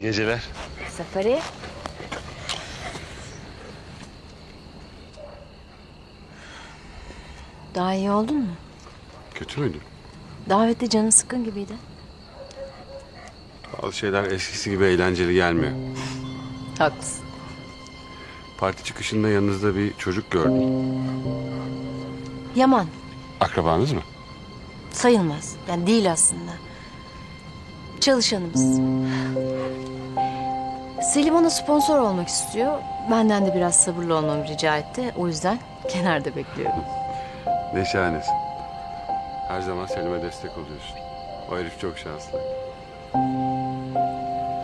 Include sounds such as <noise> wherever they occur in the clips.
Geceler. Safari. Daha iyi oldun mu? Kötü müydü? Davette canın sıkkın gibiydi. Bazı şeyler eskisi gibi eğlenceli gelmiyor. Haklısın. Parti çıkışında yanınızda bir çocuk gördüm. Yaman Akrabanız mı? sayılmaz. Yani değil aslında. Çalışanımız. Selim ona sponsor olmak istiyor. Benden de biraz sabırlı olmamı rica etti. O yüzden <laughs> kenarda bekliyorum. Ne şahanesin. Her zaman Selim'e destek oluyorsun. O herif çok şanslı.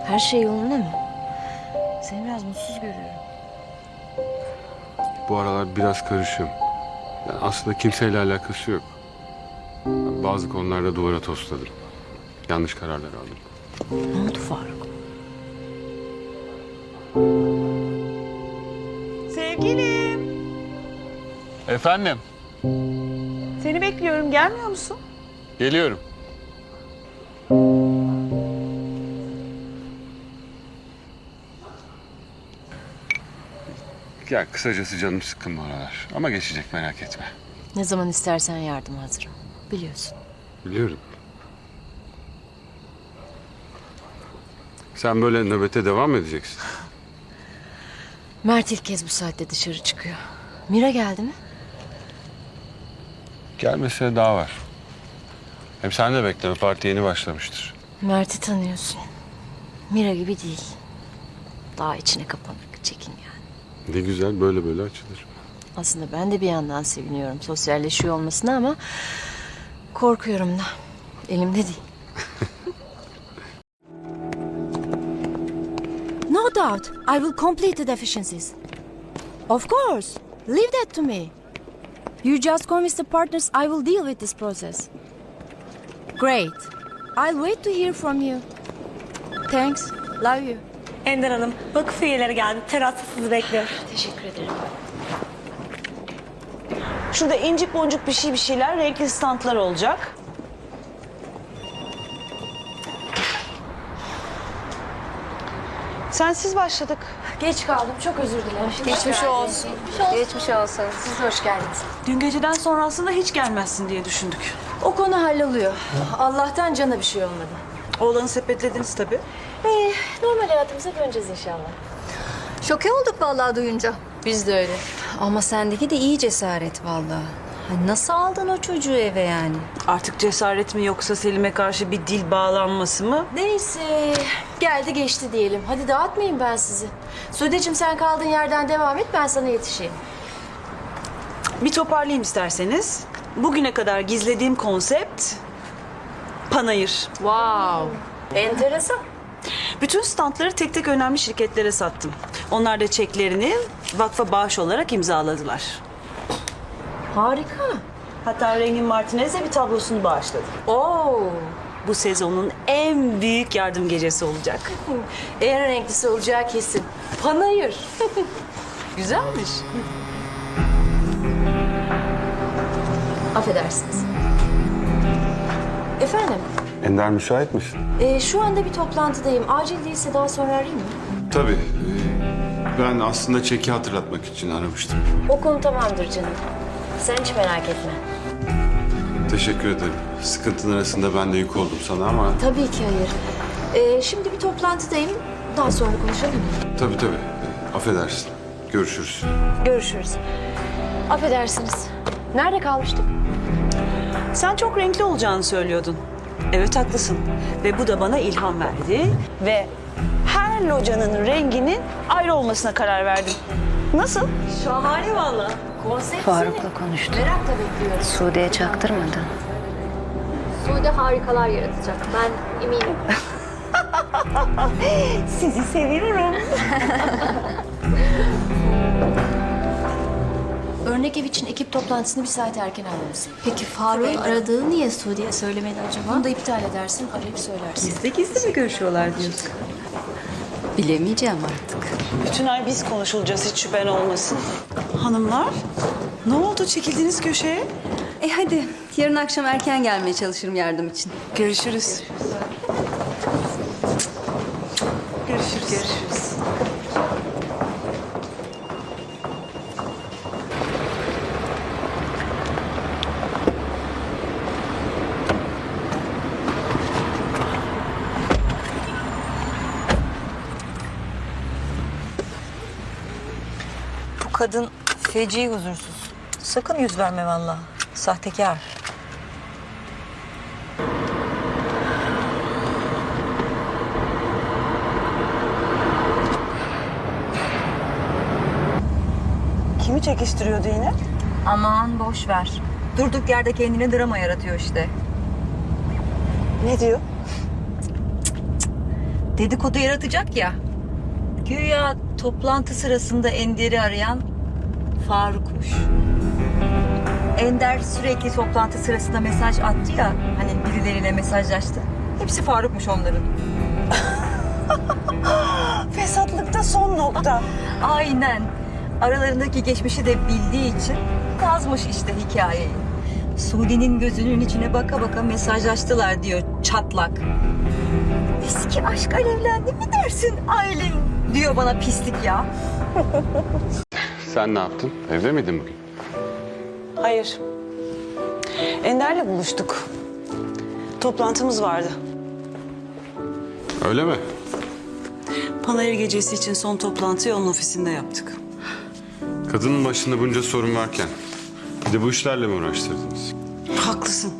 Her şey yolunda mı? Seni biraz mutsuz görüyorum. Bu aralar biraz karışıyorum. Yani aslında kimseyle alakası yok. Ben bazı konularda duvara tosladım. Yanlış kararlar aldım. Ne oldu Faruk? Sevgilim, Efendim? seni bekliyorum. Gelmiyor musun? Geliyorum. Ya kısacası canım sıkkın bu aralar. Ama geçecek merak etme. Ne zaman istersen yardım hazırım. Biliyorsun. Biliyorum. Sen böyle nöbete devam mı edeceksin? Mert ilk kez bu saatte dışarı çıkıyor. Mira geldi mi? Gelmesine daha var. Hem sen de bekleme. Parti yeni başlamıştır. Mert'i tanıyorsun. Mira gibi değil. Daha içine kapanık, çekin yani. Ne güzel böyle böyle açılır. Aslında ben de bir yandan seviniyorum sosyalleşiyor olmasına ama korkuyorum da. Elimde değil. Doubt. I will complete the deficiencies. Of course. Leave that to me. You just convince the partners I will deal with this process. Great. I'll wait to hear from you. Thanks. Love you. Ender Hanım, vakıf üyeleri geldi. Terasta sizi bekliyor. <sighs> Teşekkür ederim. Şurada incik boncuk bir şey bir şeyler, renkli standlar olacak. Sensiz başladık. Geç kaldım. Çok özür dilerim. Geçmiş olsun. Geçmiş olsun. Siz de hoş geldiniz. Dün geceden sonra aslında hiç gelmezsin diye düşündük. O konu halloluyor. Allah'tan cana bir şey olmadı. Oğlanı sepetlediniz tabii. Ee, normal hayatımıza döneceğiz inşallah. Şoke olduk vallahi duyunca. Biz de öyle. Ama sendeki de iyi cesaret vallahi. Ay nasıl aldın o çocuğu eve yani? Artık cesaret mi yoksa Selim'e karşı bir dil bağlanması mı? Neyse. Geldi geçti diyelim. Hadi dağıtmayayım ben sizi. Sudeciğim sen kaldığın yerden devam et. Ben sana yetişeyim. Bir toparlayayım isterseniz. Bugüne kadar gizlediğim konsept panayır. Wow. Enteresan. Bütün standları tek tek önemli şirketlere sattım. Onlar da çeklerini vakfa bağış olarak imzaladılar. Harika. Hatta Rengin Martinez'e bir tablosunu bağışladı. Oo. Bu sezonun en büyük yardım gecesi olacak. <laughs> En renklisi olacağı kesin. Panayır. <laughs> Güzelmiş. Affedersiniz. Efendim, Ender müsait misin? e, şu anda bir toplantıdayım. Acil değilse daha sonra arayayım mı? Tabii. Ben aslında çeki hatırlatmak için aramıştım. O konu tamamdır canım. Sen hiç merak etme. Teşekkür ederim. Sıkıntın arasında ben de yük oldum sana ama... Tabii ki hayır. E, şimdi bir toplantıdayım. Daha sonra konuşalım mı? Tabii tabii. Ee, Affedersin. Görüşürüz. Görüşürüz. Affedersiniz. Nerede kalmıştık? Sen çok renkli olacağını söylüyordun. Evet haklısın. Ve bu da bana ilham verdi. Ve her locanın renginin ayrı olmasına karar verdim. Nasıl? Şahane valla. Faruk'la konuştum. Merakla bekliyoruz. Sude'ye çaktırmadı. Sude harikalar yaratacak. Ben eminim. <laughs> Sizi seviyorum. <laughs> Örnek ev için ekip toplantısını bir saat erken almamız. Peki Faruk'un aradığı niye Sude'ye söylemedi acaba? Bunu da iptal edersin, arayıp söylersin. Gizli gizli mi görüşüyorlar diyorsun? Bilemeyeceğim artık. Bütün ay biz konuşulacağız hiç şüphen olmasın. Hanımlar ne oldu çekildiğiniz köşeye? E hadi yarın akşam erken gelmeye çalışırım yardım için. Görüşürüz. Görüşürüz. Görüşürüz. Bu kadın feci huzursuz. Sakın yüz verme vallahi. Sahtekar. Kimi çekiştiriyordu yine? Aman boş ver. Durduk yerde kendine drama yaratıyor işte. Ne diyor? Dedikodu yaratacak ya. Güya toplantı sırasında Ender'i arayan Faruk'muş. Ender sürekli toplantı sırasında mesaj attı ya. Hani birileriyle mesajlaştı. Hepsi Faruk'muş onların. <laughs> Fesatlıkta son nokta. Aynen. Aralarındaki geçmişi de bildiği için yazmış işte hikayeyi. Sudi'nin gözünün içine baka baka mesajlaştılar diyor çatlak. Eski aşk alevlendi mi dersin Aylin? Diyor bana pislik ya. <laughs> Sen ne yaptın? Evde miydin bugün? Hayır. Ender'le buluştuk. Toplantımız vardı. Öyle mi? Panayır gecesi için son toplantıyı onun ofisinde yaptık. Kadının başında bunca sorun varken bir de bu işlerle mi uğraştırdınız? Haklısın.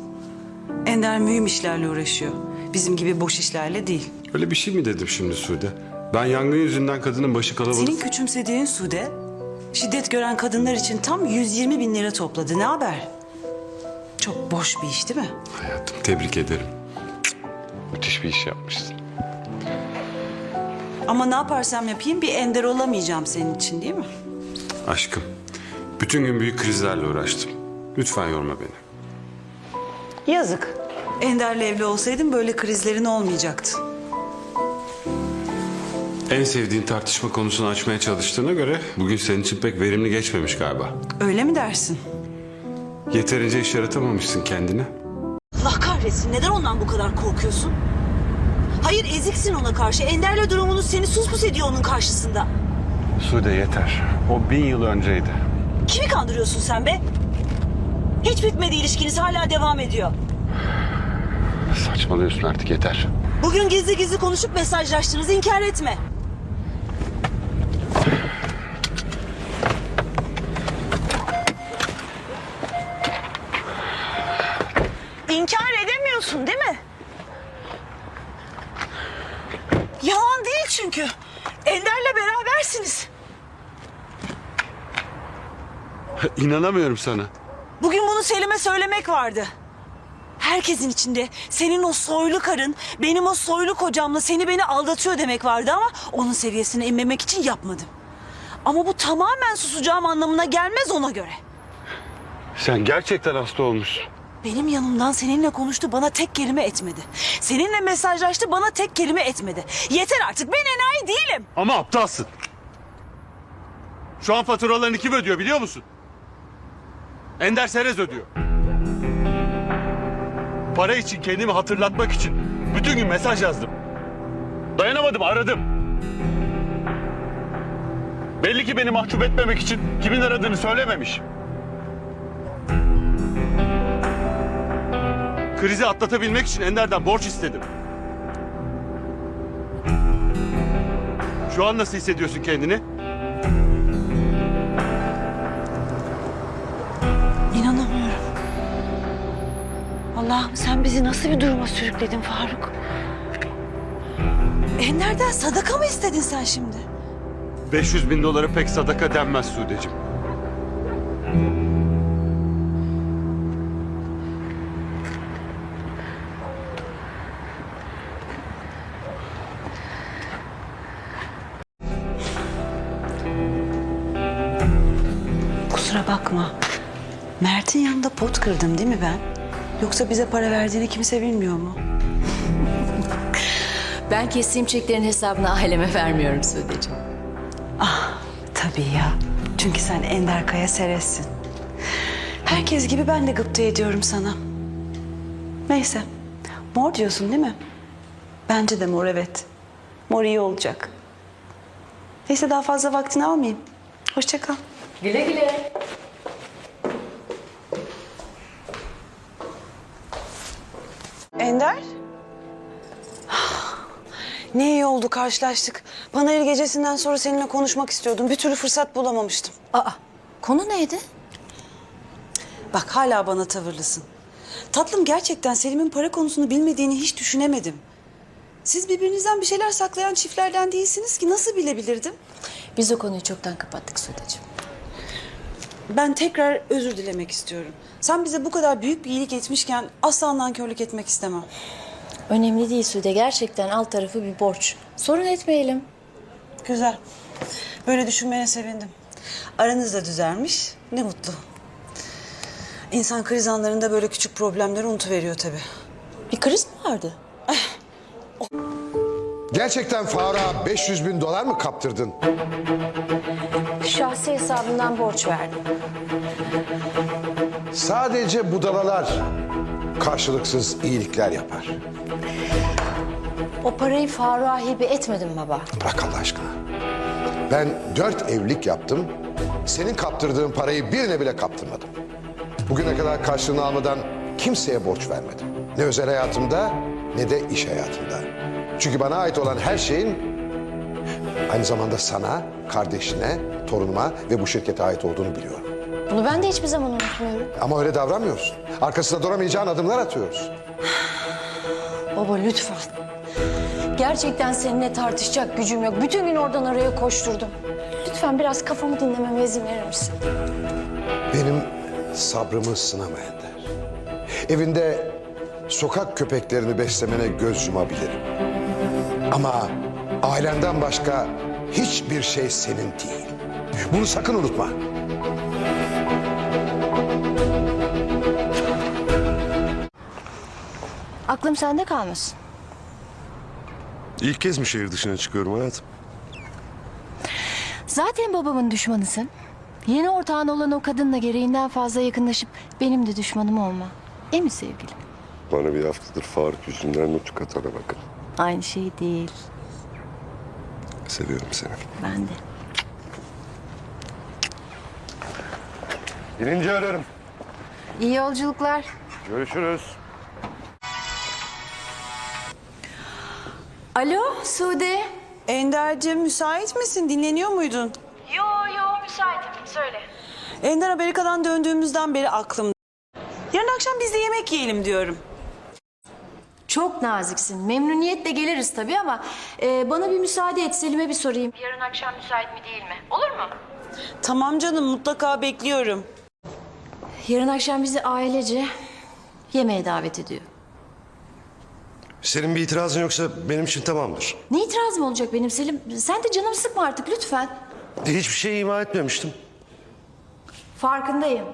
Ender mühim işlerle uğraşıyor. Bizim gibi boş işlerle değil. Öyle bir şey mi dedim şimdi Sude? Ben yangın yüzünden kadının başı kalabalık... Senin küçümsediğin Sude, şiddet gören kadınlar için tam 120 bin lira topladı. Ne haber? Çok boş bir iş değil mi? Hayatım tebrik ederim. Müthiş bir iş yapmışsın. Ama ne yaparsam yapayım bir ender olamayacağım senin için değil mi? Aşkım, bütün gün büyük krizlerle uğraştım. Lütfen yorma beni. Yazık. Ender'le evli olsaydın böyle krizlerin olmayacaktı. En sevdiğin tartışma konusunu açmaya çalıştığına göre bugün senin için pek verimli geçmemiş galiba. Öyle mi dersin? Yeterince iş yaratamamışsın kendine. Allah kahretsin neden ondan bu kadar korkuyorsun? Hayır eziksin ona karşı. Ender'le durumunuz seni sus pus ediyor onun karşısında. Sude yeter. O bin yıl önceydi. Kimi kandırıyorsun sen be? Hiç bitmedi ilişkiniz hala devam ediyor. Saçmalıyorsun artık yeter. Bugün gizli gizli konuşup mesajlaştınız inkar etme. Edemiyorsun değil mi? Yalan değil çünkü. Ender'le berabersiniz. İnanamıyorum sana. Bugün bunu Selim'e söylemek vardı. Herkesin içinde senin o soylu karın benim o soylu kocamla seni beni aldatıyor demek vardı ama onun seviyesine inmemek için yapmadım. Ama bu tamamen susacağım anlamına gelmez ona göre. Sen gerçekten hasta olmuşsun. Benim yanımdan seninle konuştu bana tek kelime etmedi. Seninle mesajlaştı bana tek kelime etmedi. Yeter artık ben enayi değilim. Ama aptalsın. Şu an faturalarını kim ödüyor biliyor musun? Ender Serez ödüyor. Para için kendimi hatırlatmak için bütün gün mesaj yazdım. Dayanamadım aradım. Belli ki beni mahcup etmemek için kimin aradığını söylememiş. Krizi atlatabilmek için Ender'den borç istedim. Şu an nasıl hissediyorsun kendini? İnanamıyorum. Allah'ım sen bizi nasıl bir duruma sürükledin Faruk? Ender'den sadaka mı istedin sen şimdi? 500 bin dolara pek sadaka denmez Sude'cim. Kırdım değil mi ben? Yoksa bize para verdiğini kimse bilmiyor mu? Ben kestiğim çeklerin hesabını aileme vermiyorum Sude'ciğim. Tabii ya. Çünkü sen Ender Kaya Seres'sin. Herkes gibi ben de gıpta ediyorum sana. Neyse. Mor diyorsun değil mi? Bence de mor evet. Mor iyi olacak. Neyse daha fazla vaktini almayayım. Hoşça kal. Güle güle. Ender? <sighs> Ne iyi oldu karşılaştık. Panayır gecesinden sonra seninle konuşmak istiyordum. Bir türlü fırsat bulamamıştım. Aa, konu neydi? Bak hala bana tavırlısın. Tatlım gerçekten Selim'in para konusunu bilmediğini hiç düşünemedim. Siz birbirinizden bir şeyler saklayan çiftlerden değilsiniz ki nasıl bilebilirdim? Biz o konuyu çoktan kapattık Sudeciğim. Ben tekrar özür dilemek istiyorum. Sen bize bu kadar büyük bir iyilik etmişken asla nankörlük etmek istemem. Önemli değil Sude. Gerçekten alt tarafı bir borç. Sorun etmeyelim. Güzel. Böyle düşünmene sevindim. Aranız da düzelmiş. Ne mutlu. İnsan kriz anlarında böyle küçük problemleri unutuveriyor tabii. Bir kriz mi vardı? Gerçekten Faruk'a 500 bin dolar mı kaptırdın? Şahsi hesabından borç verdim. Sadece budalalar karşılıksız iyilikler yapar. O parayı Faruk'a hibe etmedim baba. Bırak Allah aşkına. Ben dört evlilik yaptım. Senin kaptırdığın parayı birine bile kaptırmadım. Bugüne kadar karşılığını almadan kimseye borç vermedim. Ne özel hayatımda ne de iş hayatımda. Çünkü bana ait olan her şeyin aynı zamanda sana, kardeşine, torunuma ve bu şirkete ait olduğunu biliyorum. Bunu ben de hiçbir zaman unutmuyorum. Ama öyle davranmıyorsun. Arkasında duramayacağın adımlar atıyoruz. <sighs> Baba lütfen. Gerçekten seninle tartışacak gücüm yok. Bütün gün oradan oraya koşturdum. Lütfen biraz kafamı dinlememe izin verir misin? Benim sabrımı sınama Ender. Evinde sokak köpeklerini beslemene göz yumabilirim. Ama ailenden başka hiçbir şey senin değil. Bunu sakın unutma. Aklım sende kalmasın. İlk kez mi şehir dışına çıkıyorum hayatım? Zaten babamın düşmanısın. Yeni ortağın olan o kadınla gereğinden fazla yakınlaşıp benim de düşmanım olma. İyi mi sevgilim? Bana bir haftadır Faruk yüzünden nutuk atana bakın. Aynı şey değil. Seviyorum seni. Ben de. Birinci ararım. İyi yolculuklar. Görüşürüz. Alo Sude. Ender'cim müsait misin? Dinleniyor muydun? Yo yo müsaitim söyle. Ender Amerika'dan döndüğümüzden beri aklımda. Yarın akşam biz de yemek yiyelim diyorum. Çok naziksin. Memnuniyetle geliriz tabii ama e, bana bir müsaade et Selim'e bir sorayım. Yarın akşam müsait mi değil mi? Olur mu? Tamam canım mutlaka bekliyorum. Yarın akşam bizi ailece yemeğe davet ediyor. Senin bir itirazın yoksa benim için tamamdır. Ne itirazım olacak benim Selim? Sen de canımı sıkma artık lütfen. Hiçbir şey ima etmemiştim. Farkındayım.